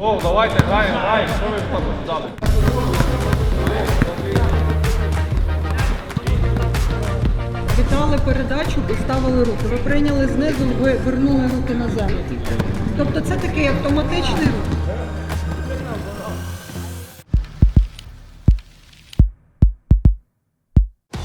О, давайте, граємо, граємо. Що ви дали? Вітали передачу, поставили руки. Ви прийняли знизу, ви вернули руки на землю. Тобто це такий автоматичний рух.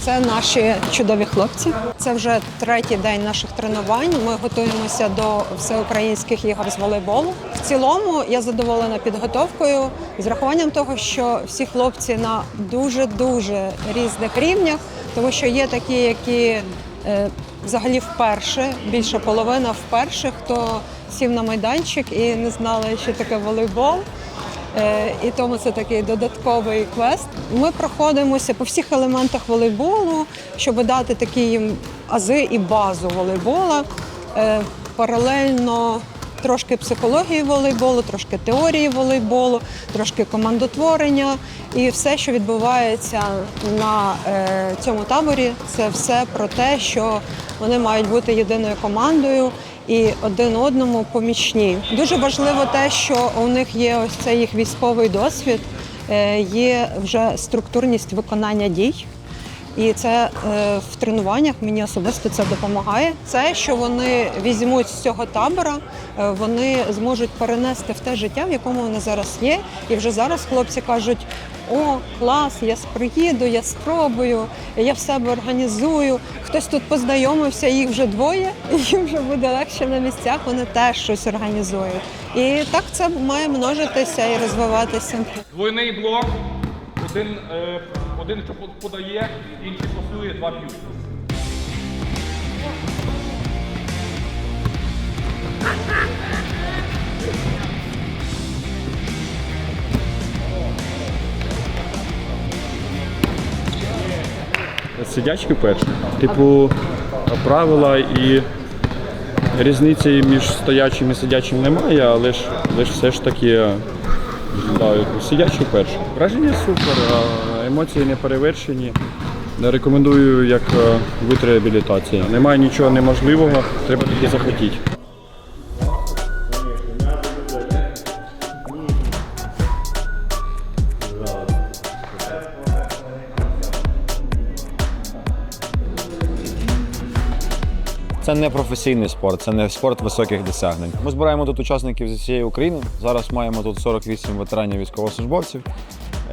Це наші чудові хлопці. Це вже третій день наших тренувань. Ми готуємося до всеукраїнських ігор з волейболу. В цілому я задоволена підготовкою з рахуванням того, що всі хлопці на дуже дуже різних рівнях, тому що є такі, які е, взагалі вперше, більше половина вперше, хто сів на майданчик і не знали, що таке волейбол. Е, І тому це такий додатковий квест. Ми проходимося по всіх елементах волейболу, щоб дати такі їм ази і базу волейбола. Е, Паралельно трошки психології волейболу, трошки теорії волейболу, трошки командотворення. І все, що відбувається на е, цьому таборі, це все про те, що вони мають бути єдиною командою і один одному помічні. Дуже важливо те, що у них є ось цей їх військовий досвід, е, є вже структурність виконання дій. І це е, в тренуваннях мені особисто це допомагає. Це, що вони візьмуть з цього табора, е, вони зможуть перенести в те життя, в якому вони зараз є. І вже зараз хлопці кажуть: о, клас, я приїду, я спробую, я в себе організую. Хтось тут познайомився, їх вже двоє, і їм вже буде легше на місцях. Вони теж щось організують. І так це має множитися і розвиватися. Двойний блок. Один, е, один що подає, інший пасує, два б'ють. Сидячки перші. Типу, правила і різниці між стоячим і сидячим немає, але ж, але ж все ж таки да, сидячі перші. Враження супер, емоції не перевершені. Рекомендую як е, вид реабілітації. Немає нічого неможливого, треба тільки захотіти. Це не професійний спорт, це не спорт високих досягнень. Ми збираємо тут учасників зі всієї України. Зараз маємо тут 48 ветеранів військовослужбовців,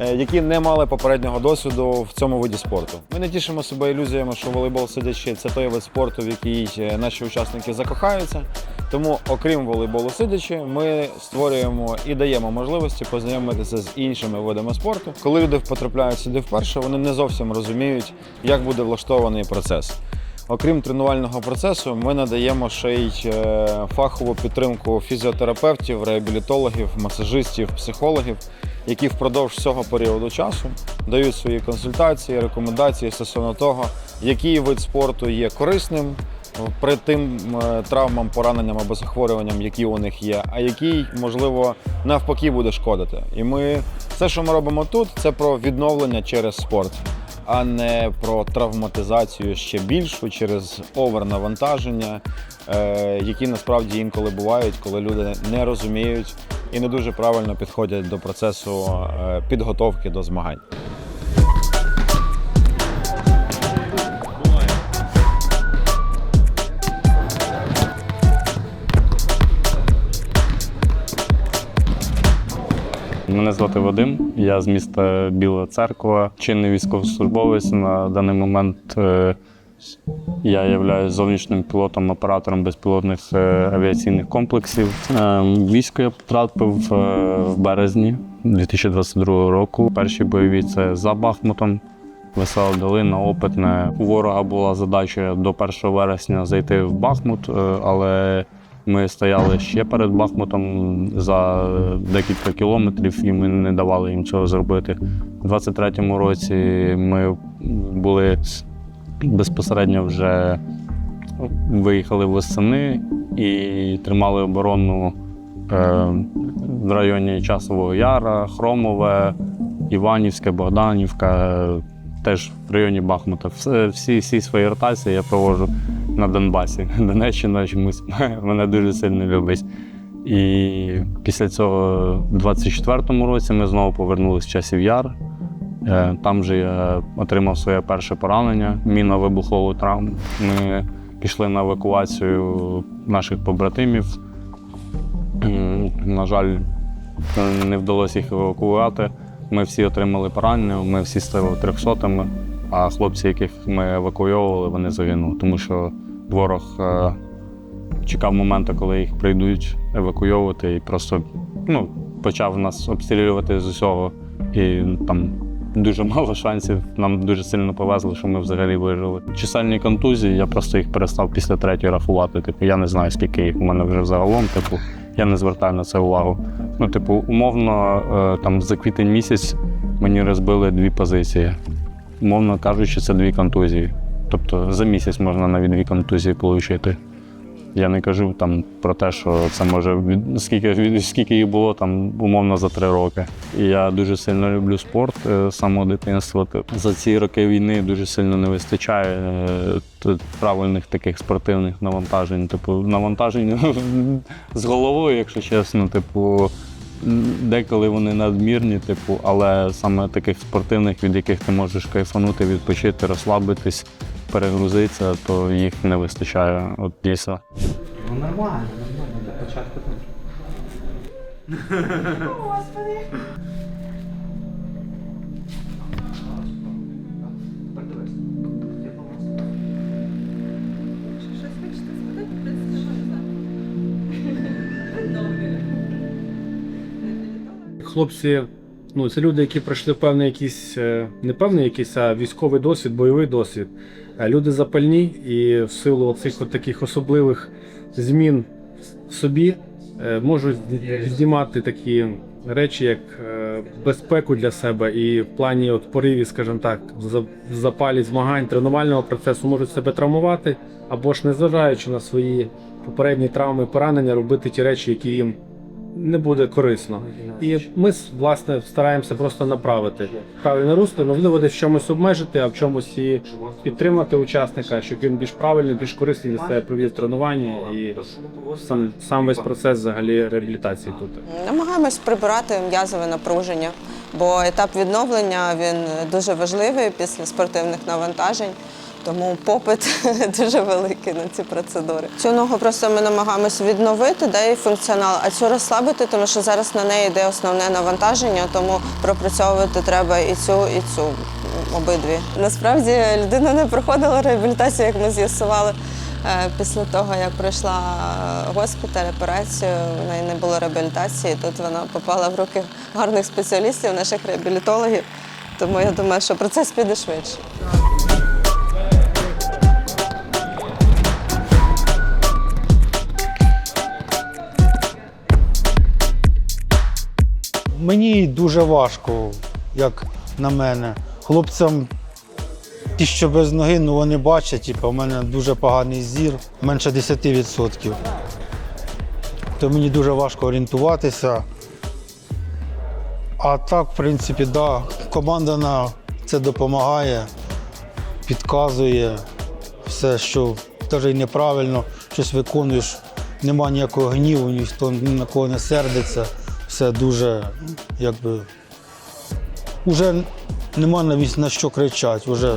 які не мали попереднього досвіду в цьому виді спорту. Ми не тішимо себе ілюзіями, що волейбол сидячи це той вид спорту, в який е, наші учасники закохаються. Тому, окрім волейболу сидячи, ми створюємо і даємо можливості познайомитися з іншими видами спорту. Коли люди потрапляють сюди вперше, вони не зовсім розуміють, як буде влаштований процес. Окрім тренувального процесу, ми надаємо ще й е, фахову підтримку фізіотерапевтів, реабілітологів, масажистів, психологів, які впродовж всього періоду часу дають свої консультації, рекомендації стосовно того, який вид спорту є корисним при тим е, травмам, пораненням або захворюванням, які у них є, а який, можливо, навпаки буде шкодити. І ми все, що ми робимо тут, це про відновлення через спорт а не про травматизацію ще більшу через овернавантаження, е, які насправді інколи бувають, коли люди не розуміють і не дуже правильно підходять до процесу е, підготовки до змагань. Мене звати Вадим, я з міста Біла Церква, чинний військовослужбовець. На даний момент е, я являюсь зовнішнім пілотом, оператором безпілотних е, авіаційних комплексів. Е, Військо я потрапив в березні 2022 року. Перші бойові це за Бахмутом. Весела долина, опитне. У ворога була задача до 1 вересня зайти в Бахмут, але ми стояли ще перед Бахмутом за декілька кілометрів, і ми не давали їм цього зробити. У 23-му році ми були безпосередньо вже виїхали восени і тримали оборону е, в районі Часового Яра, Хромове, Іванівське, Богданівка, теж в районі Бахмута. Всі, всі свої ротації я проводжу на Донбасі. Донеччина чомусь мене дуже сильно любить. І після цього, в 24-му році, ми знову повернулися в часів яр. Е, Там же я отримав своє перше поранення, мінно-вибухову травму. Ми пішли на евакуацію наших побратимів. На жаль, не вдалося їх евакуювати. Ми всі отримали поранення, ми всі стали трьохсотими, а хлопці, яких ми евакуйовували, вони загинули, тому що ворог е, чекав моменту, коли їх прийдуть евакуйовувати, і просто ну, почав нас обстрілювати з усього. І там дуже мало шансів. Нам дуже сильно повезло, що ми взагалі вижили. Чисельні контузії, я просто їх перестав після третьої рахувати. Типу, я не знаю, скільки їх у мене вже загалом. Типу, я не звертаю на це увагу. Ну, типу, умовно, е, там за квітень місяць мені розбили дві позиції. Умовно кажучи, це дві контузії. Тобто за місяць можна навіть дві контузії отримати. Я не кажу там про те, що це може від- скільки, скільки їх було там умовно за три роки. І я дуже сильно люблю спорт е, з самого дитинства. За ці роки війни дуже сильно не вистачає е, правильних таких спортивних навантажень. Типу, навантажень з головою, якщо чесно, типу. Деколи вони надмірні, типу, але саме таких спортивних, від яких ти можеш кайфанути, відпочити, розслабитись, перегрузитися, то їх не вистачає. От дійсно. Ну нормально, нормально, для початку так. Хлопці, ну це люди, які пройшли певний якийсь, е, не певний якийсь, а військовий досвід, бойовий досвід. Люди запальні і в силу цих таких особливих змін в собі е, можуть здіймати такі речі, як е, безпеку для себе, і в плані от пориві, скажімо так, запалі змагань тренувального процесу можуть себе травмувати, або ж незважаючи на свої попередні травми, поранення, робити ті речі, які їм не буде корисно. І ми власне стараємося просто направити правильне русло, можливо, десь в чомусь обмежити, а в чомусь і підтримати учасника, щоб він більш правильно, більш корисний для себе провів тренування і сам, сам весь процес взагалі реабілітації тут. Намагаємось прибирати м'язове напруження, бо етап відновлення він дуже важливий після спортивних навантажень. Тому попит дуже великий на ці процедури. Цю ногу просто ми намагаємось відновити, да, і функціонал, а цю розслабити, тому що зараз на неї йде основне навантаження, тому пропрацьовувати треба і цю, і цю обидві. Насправді людина не проходила реабілітацію, як ми з'ясували. Е, Після того, як пройшла госпіталь, операцію, в неї не було реабілітації. Тут вона попала в руки гарних спеціалістів, наших реабілітологів. Тому я думаю, що процес піде швидше. Мені дуже важко, як на мене. Хлопцям, ті, що без ноги, ну вони бачать, типу, у мене дуже поганий зір, менше 10%. То мені дуже важко орієнтуватися. А так, в принципі, да, команда на це допомагає, підказує все, що навіть неправильно щось виконуєш, нема ніякого гніву, ніхто ні на кого не сердиться. Все дуже, якби. Уже нема навіть на що кричати, вже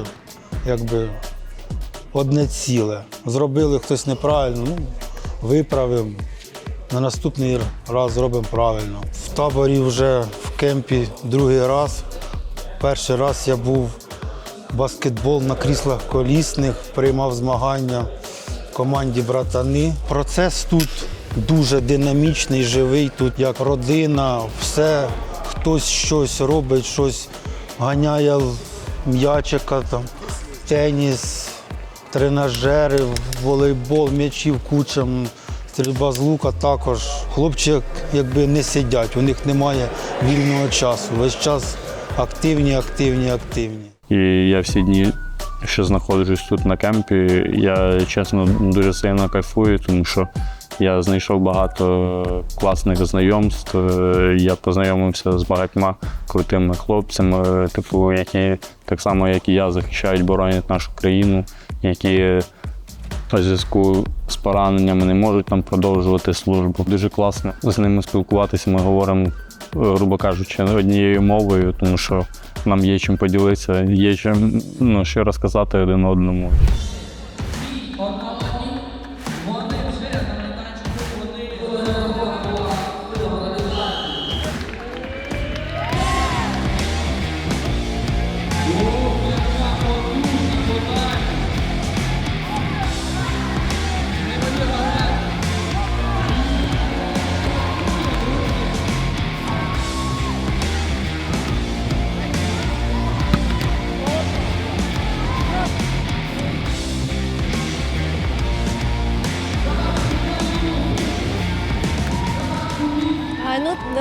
якби одне ціле. Зробили хтось неправильно, ну, виправимо. На наступний раз зробимо правильно. В таборі вже в кемпі другий раз. Перший раз я був баскетбол на кріслах колісних, приймав змагання в команді братани. Процес тут дуже динамічний, живий. Тут як родина, все, хтось щось робить, щось ганяє м'ячика, там, теніс, тренажери, волейбол, м'ячів кучам, стрільба з лука також. Хлопці якби не сидять, у них немає вільного часу. Весь час активні, активні, активні. І я всі дні, що знаходжусь тут на кемпі, я чесно дуже сильно кайфую, тому що я знайшов багато класних знайомств. Я познайомився з багатьма крутими хлопцями, типу, які так само, як і я, захищають, боронять нашу країну, які в зв'язку з пораненнями не можуть там продовжувати службу. Дуже класно з ними спілкуватися. Ми говоримо, грубо кажучи, однією мовою, тому що нам є чим поділитися, є чим ну, що розказати один одному.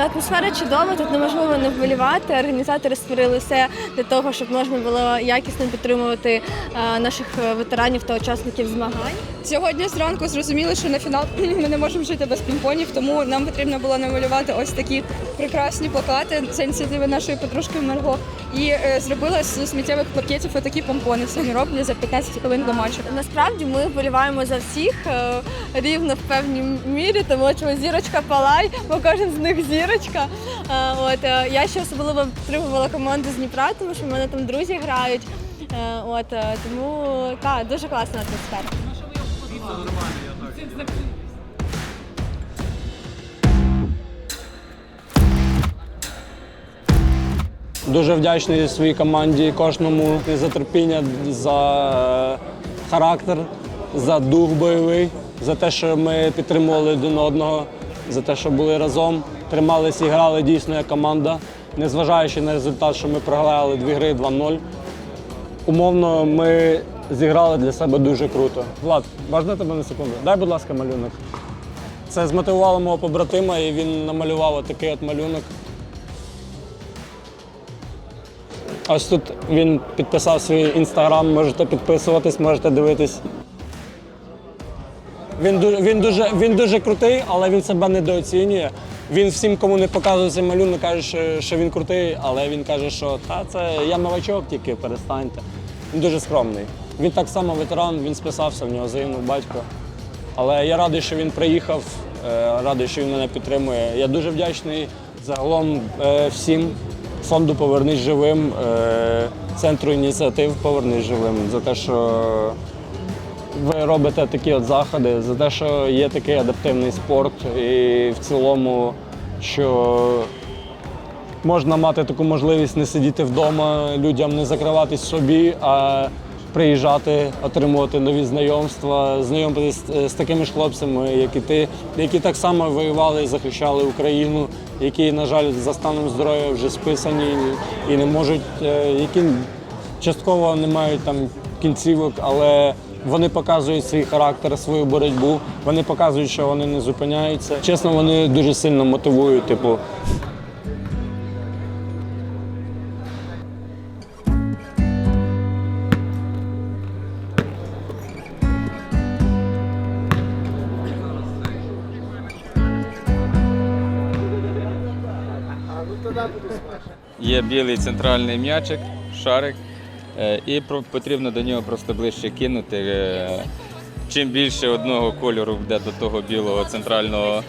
Атмосфера чудова, тут неможливо не вболівати. Організатори створили все для того, щоб можна було якісно підтримувати наших е, ветеранів та учасників змагань. Сьогодні зранку зрозуміли, що на фінал ми не можемо жити без пінг-понів, тому нам потрібно було намалювати ось такі прекрасні плакати. Це ініціатива нашої подружки Марго. І е, зробила з сміттєвих пакетів отакі помпони. Самі роблять за 15 хвилин до матчу. Насправді ми вболіваємо за всіх е, рівно в певній мірі, тому що зірочка палай, бо кожен з них зірочка. От е, я ще особливо підтримувала команду з Дніпра, тому що в мене там друзі грають. Е, От е, тому так, дуже класна атмосфера. Дуже вдячний своїй команді, кожному за терпіння, за характер, за дух бойовий, за те, що ми підтримували один одного, за те, що були разом, трималися і грали дійсно як команда, незважаючи на результат, що ми програли дві гри 2-0. Умовно, ми зіграли для себе дуже круто. Влад, можна тебе на секунду? Дай, будь ласка, малюнок. Це змотивувало мого побратима, і він намалював отакий от малюнок. Ось тут він підписав свій інстаграм, можете підписуватись, можете дивитись. Він дуже, він, дуже, він дуже крутий, але він себе недооцінює. Він всім, кому не показує цей малюнок, каже, що, він крутий, але він каже, що та це я новачок, тільки перестаньте. Він дуже скромний. Він так само ветеран, він списався в нього загинув батько. Але я радий, що він приїхав, е, радий, що він мене підтримує. Я дуже вдячний загалом е, всім фонду Повернись живим, е, центру ініціатив Повернись живим за те, що ви робите такі от заходи, за те, що є такий адаптивний спорт, і в цілому, що можна мати таку можливість не сидіти вдома, людям не закриватись собі, а приїжджати, отримувати нові знайомства, знайомитись з, такими ж хлопцями, як і ти, які так само воювали і захищали Україну, які, на жаль, за станом здоров'я вже списані і не можуть, е, які частково не мають там кінцівок, але вони показують свій характер, свою боротьбу. Вони показують, що вони не зупиняються. Чесно, вони дуже сильно мотивують. Типу, Є білий центральний м'ячик, шарик, і потрібно до нього просто ближче кинути. Е, Чим більше одного кольору буде до того білого центрального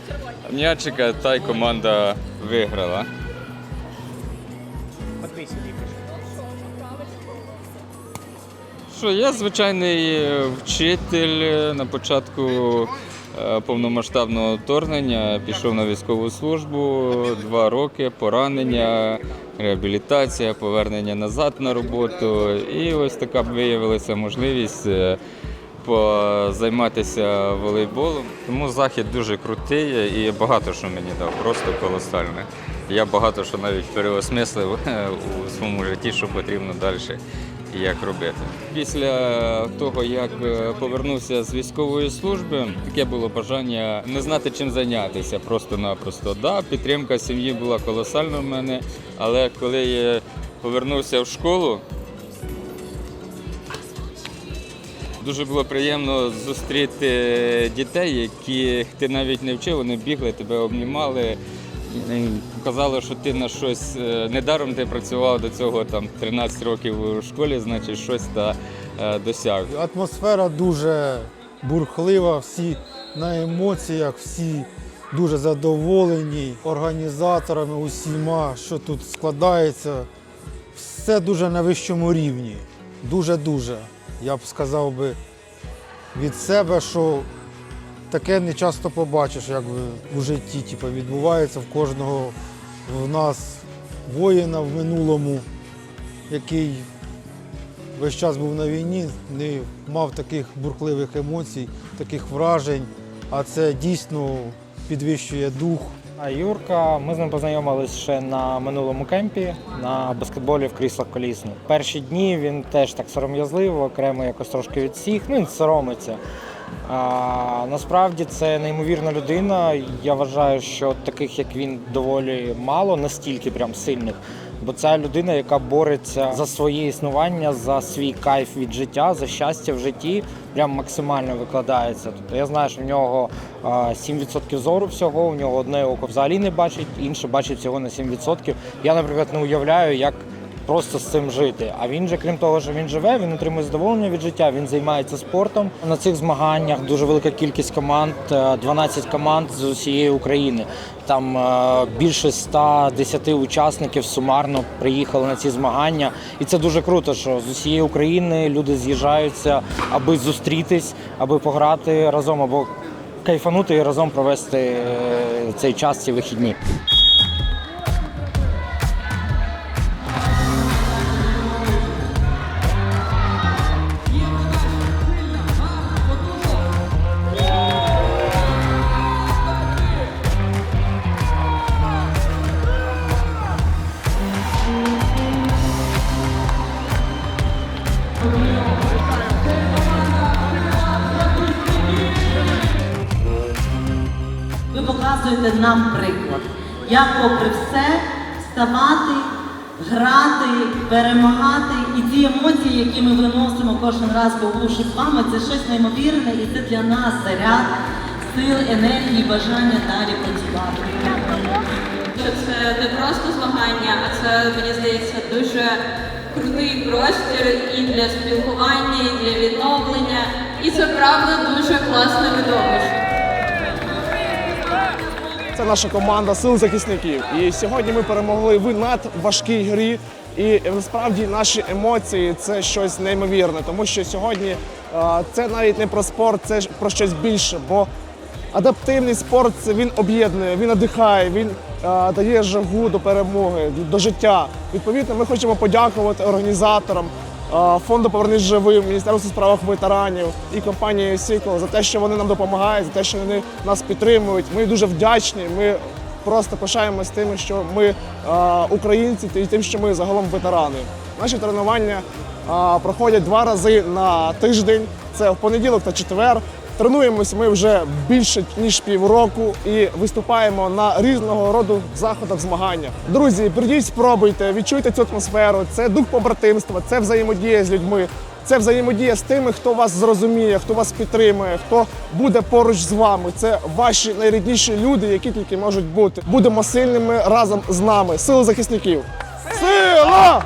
м'ячика, та й команда виграла. Що я звичайний е, вчитель е, на початку е, повномасштабного вторгнення пішов на військову службу два роки, поранення, реабілітація, повернення назад на роботу. І ось така виявилася можливість займатися позайматися волейболом. Тому захід дуже крутий і багато що мені дав, просто колосальне. Я багато що навіть переосмислив е, у своєму житті, що потрібно далі як робити. Після того, як е, повернувся з військової служби, таке було бажання не знати, чим зайнятися просто-напросто. Да, підтримка сім'ї була колосальна в мене, але коли я повернувся в школу, Дуже було приємно зустріти дітей, які ти навіть не вчив, вони бігли, тебе обнімали. І Казали, що ти на щось е, недаром ти працював до цього там 13 років у школі, значить щось та е, досяг. Атмосфера дуже бурхлива, всі на емоціях, всі дуже задоволені організаторами усіма, що тут складається. Все дуже на вищому рівні. Дуже-дуже. Я б сказав би від себе, що таке не часто побачиш, як у житті типу, відбувається в кожного в нас воїна в минулому, який весь час був на війні, не мав таких бурхливих емоцій, таких вражень, а це дійсно підвищує дух. А Юрка, ми з ним познайомились ще на минулому кемпі на баскетболі в кріслах колісних. Перші дні він теж так сором'язливо, окремо якось трошки від всіх, ну він соромиться. А, насправді це неймовірна людина. Я вважаю, що таких як він доволі мало, настільки прям сильних. Бо це людина, яка бореться за своє існування, за свій кайф від життя, за щастя в житті, прям максимально викладається. Тобто я знаю, що в нього 7% зору всього, у нього одне око взагалі не бачить, інше бачить всього на 7%. Я, наприклад, не уявляю, як просто з цим жити. А він же, крім того, що він живе, він отримує задоволення від життя, він займається спортом. На цих змаганнях дуже велика кількість команд, е, 12 команд з усієї України. Там е, більше 110 учасників сумарно приїхали на ці змагання. І це дуже круто, що з усієї України люди з'їжджаються, аби зустрітись, аби пограти разом, або кайфанути і разом провести е, цей час, ці вихідні. Як попри все вставати, грати, перемагати. І ці емоції, які ми виносимо кожен раз побувши з вами, це щось неймовірне, і це для нас заряд сил, енергії, бажання далі працювати. це не просто змагання, а це, мені здається, дуже крутий простір і для спілкування, і для відновлення. І це правда дуже класне видовище. Це наша команда сил захисників. І сьогодні ми перемогли в надважкій грі. І насправді наші емоції це щось неймовірне, тому що сьогодні е, це навіть не про спорт, це про щось більше. Бо адаптивний спорт це він об'єднує, він надихає, він е, дає жагу до перемоги, до життя. Відповідно, ми хочемо подякувати організаторам. Фонду Повернись живим, Міністерству справах ветеранів і компанії Сікл за те, що вони нам допомагають, за те, що вони нас підтримують. Ми дуже вдячні. Ми просто пишаємось тим, що ми українці, і тим, що ми загалом ветерани. Наші тренування проходять два рази на тиждень. Це в понеділок та четвер. Тренуємось ми вже більше ніж півроку і виступаємо на різного роду заходах змагання. Друзі, прийдіть, спробуйте, відчуйте цю атмосферу. Це дух побратимства, це взаємодія з людьми. Це взаємодія з тими, хто вас зрозуміє, хто вас підтримує, хто буде поруч з вами. Це ваші найрідніші люди, які тільки можуть бути. Будемо сильними разом з нами. Сили захисників! Сила!